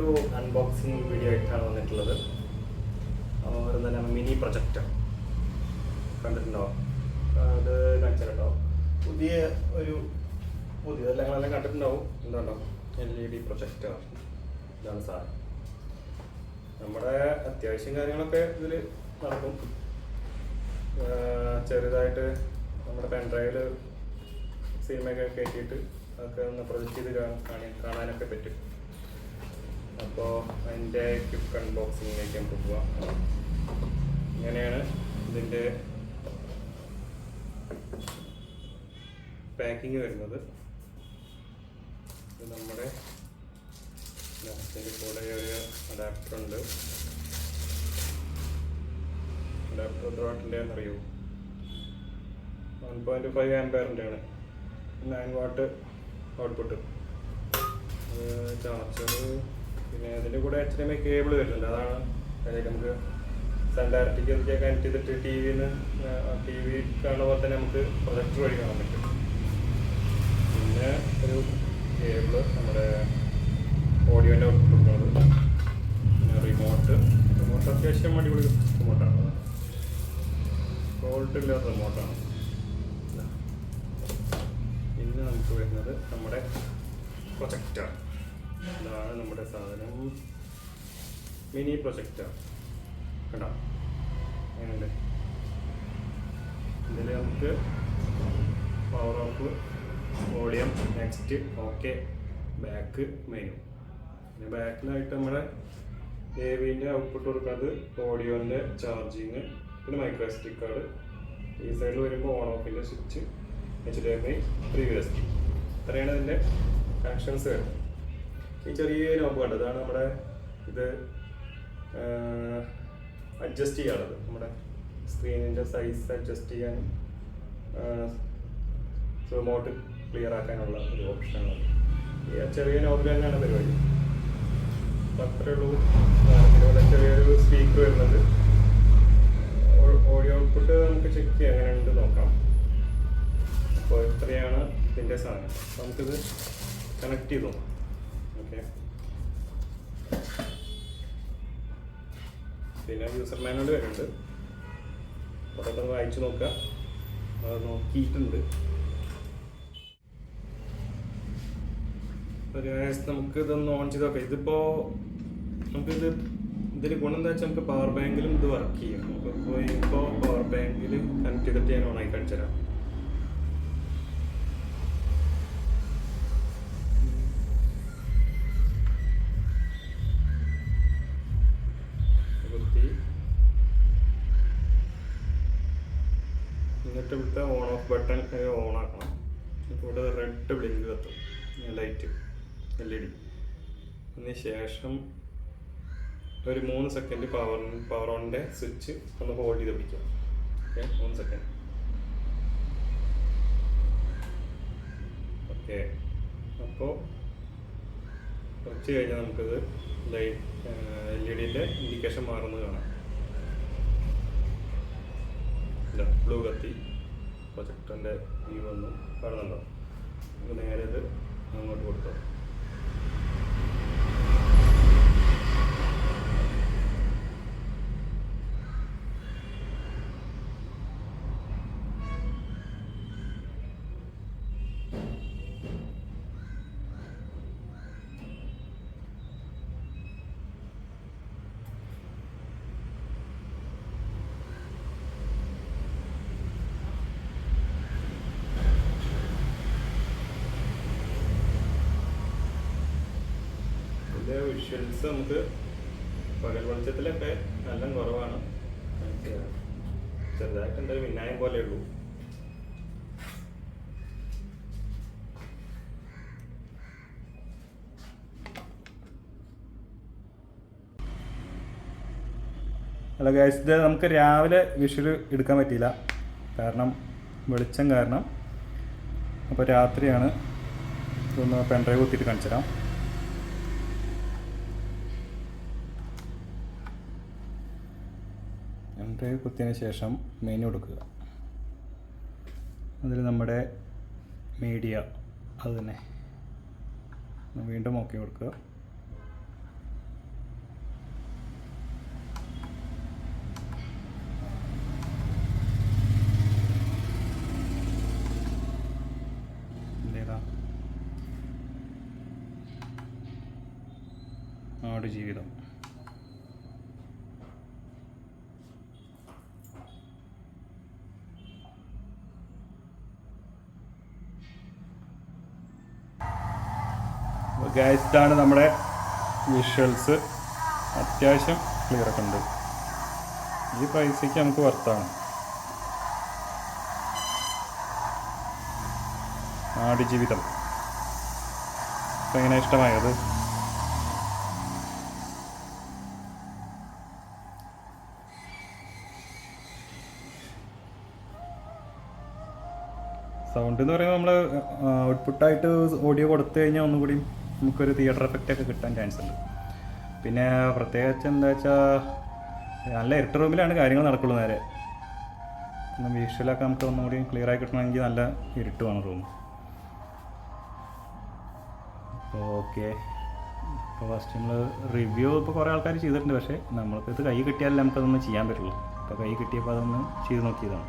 വരുന്നത് അതുപോലെ തന്നെ മിനി പ്രൊജക്റ്റ് കണ്ടിട്ടുണ്ടോ? അത് കാണിച്ചിട്ടുണ്ടോ പുതിയ ഒരു പുതിയ നിങ്ങളെല്ലാം കണ്ടിട്ടുണ്ടാവും. എന്തുണ്ടോ എൽ ഇ ഡി പ്രൊജക്റ്റ് ഇതാണ് സാധനം നമ്മുടെ അത്യാവശ്യം കാര്യങ്ങളൊക്കെ ഇതിൽ നടക്കും. ചെറുതായിട്ട് നമ്മുടെ പെൻഡ്രൈവിൽ സിനിമയൊക്കെ കയറ്റിയിട്ട് അതൊക്കെ ഒന്ന് പ്രൊജക്റ്റ് ചെയ്ത് കാണാനൊക്കെ പറ്റും. അപ്പോൾ അതിന്റെ ക്വിക്ക് അൺബോക്സിങ്ങിലേക്ക് നമുക്ക് പോവാം. ഇങ്ങനെയാണ് ഇതിന്റെ പാക്കിങ് വരുന്നത്. ഇത് നമ്മുടെ കൂടെ ഒരു അഡാപ്റ്റർ ഉണ്ട്. അഡാപ്റ്റർ എത്ര വാട്ടിന്റെ അറിയൂ? വൺ പോയിന്റ് ഫൈവ് ആംപയറിന്റെ ആണ്. നയൻ വാട്ട് ഔട്ട്പുട്ട് ചാർജർ പിന്നെ അതിന്റെ കൂടെ എച്ച് എം ഐ കേബിൾ വരുന്നുണ്ട്. അതാണ് അതിലേക്ക് നമുക്ക് സെൻഡാർട്ടിക്ക് ഒക്കെ കണക്ട് ചെയ്തിട്ട് ടി വിന്ന് ടി വി കാണുന്ന പോലെ തന്നെ നമുക്ക് പ്രൊജക്ടർ വഴി കാണാൻ പറ്റും. പിന്നെ ഒരു കേബിൾ നമ്മുടെ ഓഡിയോന്റെ കൊടുക്കുന്നത്. പിന്നെ റിമോട്ട് റിമോട്ട് അത്യാവശ്യം അടിപൊളി റിമോട്ടാണ് ഫോൾട്ട് ഇല്ലാത്ത റിമോട്ടാണ് പിന്നെ നമുക്ക് വരുന്നത് നമ്മുടെ പ്രൊജക്ടർ ഇതാണ് നമ്മുടെ സാധനം. Mini projector. കണ്ടോ? അങ്ങനെ ഇതിൽ നമുക്ക് power off volume next okay back menu പിന്നെ ബാക്കിലായിട്ട് നമ്മുടെ എ വിന്റെ ഔട്ട്പുട്ട് കൊടുക്കുന്നത് ഓഡിയോന്റെ ചാർജിങ് പിന്നെ മൈക്രോ എസ് കാർഡ് ഈ സൈഡിൽ വരുമ്പോൾ on ഓഫിന്റെ switch H D M I D ഇത്രയാണ് ഇതിന്റെ കണക്ഷൻസ് വരുന്നത്. ഈ ചെറിയ നോമ്പ് കണ്ടത് അതാണ് നമ്മുടെ ഇത് അഡ്ജസ്റ്റ് ചെയ്യാനുള്ളത്. നമ്മുടെ സ്ക്രീനിന്റെ സൈസ് അഡ്ജസ്റ്റ് ചെയ്യാനും റിമോട്ട് ക്ലിയർ ആക്കാനുള്ള ഒരു ഓപ്ഷനാണ് ഈ ചെറിയ നോബിൽ തന്നെയാണ് പരിപാടി. അപ്പം അത്രേ ഉള്ളൂ. ഇതിലൂടെ ചെറിയൊരു സ്പീക്കർ വരുന്നത് ഓഡിയോ ഔട്ട്പുട്ട് നമുക്ക് ചെക്ക് ചെയ്യാം. എങ്ങനെ ഉണ്ട് നോക്കാം. അപ്പോൾ ഇത്രയാണ് ഇതിന്റെ സാധനം. നമുക്കിത് കണക്ട് ചെയ്ത് നോക്കാം. പിന്നെ യൂസർ മാനുവൽ വരുന്നുണ്ട് ഒന്ന് വായിച്ചു നോക്കുക. അത് നോക്കിയിട്ടുണ്ട്. നമുക്ക് ഇതൊന്ന് ഓൺ ചെയ്ത് നോക്കാം. ഇതിപ്പോ നമുക്കിത് ഇതിൽ ഗുണം എന്താ വെച്ചാൽ നമുക്ക് പവർ ബാങ്കിലും ഇത് വർക്ക് ചെയ്യും. നമുക്ക് ഇപ്പോൾ പവർ ബാങ്കിൽ കണക്ട് ചെയ്തിട്ട് ഞാൻ ഓണായി കാണിച്ചു തരാം. എന്നിട്ട് ഇവിടുത്തെ ഓൺ ഓഫ് ബട്ടൺ ഓൺ ആക്കണം. ഇപ്പോൾ ഇവിടെ റെഡ് ബ്ലിങ്ക് കത്തും. ലൈറ്റ് എൽ ഇ ഡി അതിന് ശേഷം ഒരു മൂന്ന് സെക്കൻഡ് പവർ പവർ ഓണിന്റെ സ്വിച്ച് ഒന്ന് ഹോൾഡ് ചെയ്ത് പിടിക്കാം ഓക്കെ മൂന്ന് സെക്കൻഡ് ഓക്കെ അപ്പോൾ കുറച്ച് കഴിഞ്ഞാൽ നമുക്കത് ലൈറ്റ് എൽ ഇ ഡിന്റെ ഇൻഡിക്കേഷൻ മാറുന്നത് കാണാം. ബ്ലൂ കത്തി. പ്രൊജക്ടറിന്റെ വ്യൂ വന്നു. കാണുന്നുണ്ടോ? നമുക്ക് നേരെ ഇത് അങ്ങോട്ട് കൊടുത്തോ ഇതിന്റെ വിഷ്വൽസ് നമുക്ക് പകൽ വെളിച്ചത്തിലൊക്കെ നല്ല കുറവാണ്. ചെറുതായിട്ട് എന്തായാലും വിനായം പോലെ ഉള്ളൂ. ഹലോ ഗൈസ് ഇത് നമുക്ക് രാവിലെ വിഷ്വൽ എടുക്കാൻ പറ്റിയില്ല. കാരണം വെളിച്ചം കാരണം. അപ്പോൾ രാത്രിയാണ്. ഇതൊന്ന് പെൻഡ്രൈവ് കുത്തിയിട്ട് കാണിച്ചു തരാം രണ്ട് കുത്തിന് ശേഷം മെനു കൊടുക്കുക. അതിൽ നമ്മുടെ മീഡിയ അത് തന്നെ. വീണ്ടും ഓക്കെ കൊടുക്കുക. ജീവിതം. ഗൈസ് ഇതാണ് നമ്മുടെ വിഷ്വൽസ് അത്യാവശ്യം ക്ലിയർ ഒക്കെ ഉണ്ട്. ഈ പൈസയ്ക്ക് നമുക്ക് വർത്താണ് ആടുജീവിതം ഇപ്പം എങ്ങനെ ഇഷ്ടമായത്? സൗണ്ട് എന്ന് പറയുമ്പോൾ നമ്മൾ ഔട്ട്പുട്ടായിട്ട് ഓഡിയോ കൊടുത്തു കഴിഞ്ഞാൽ ഒന്നുകൂടി നമുക്കൊരു തിയേറ്റർ എഫക്റ്റ് ഒക്കെ കിട്ടാൻ ചാൻസ് ഉണ്ട്. പിന്നെ പ്രത്യേകിച്ച് എന്താ വെച്ചാൽ നല്ല ഇരട്ട റൂമിലാണ് കാര്യങ്ങൾ നടക്കുള്ളൂ നേരെ. വിഷ്വലൊക്കെ നമുക്ക് ഒന്നുകൂടി ക്ലിയർ ആയി കിട്ടണമെങ്കിൽ നല്ല ഇരുട്ട് വേണം റൂം ഓക്കെ ഇപ്പോൾ ഫസ്റ്റ് നമ്മൾ റിവ്യൂ ഇപ്പോൾ കുറേ ആൾക്കാർ ചെയ്തിട്ടുണ്ട്. പക്ഷേ നമ്മൾക്ക് ഇത് കൈ കിട്ടിയാലേ നമുക്കതൊന്ന് ചെയ്യാൻ പറ്റുള്ളൂ. അപ്പോൾ കൈ കിട്ടിയപ്പോൾ അതൊന്ന് ചെയ്ത് നോക്കിയതാണ്.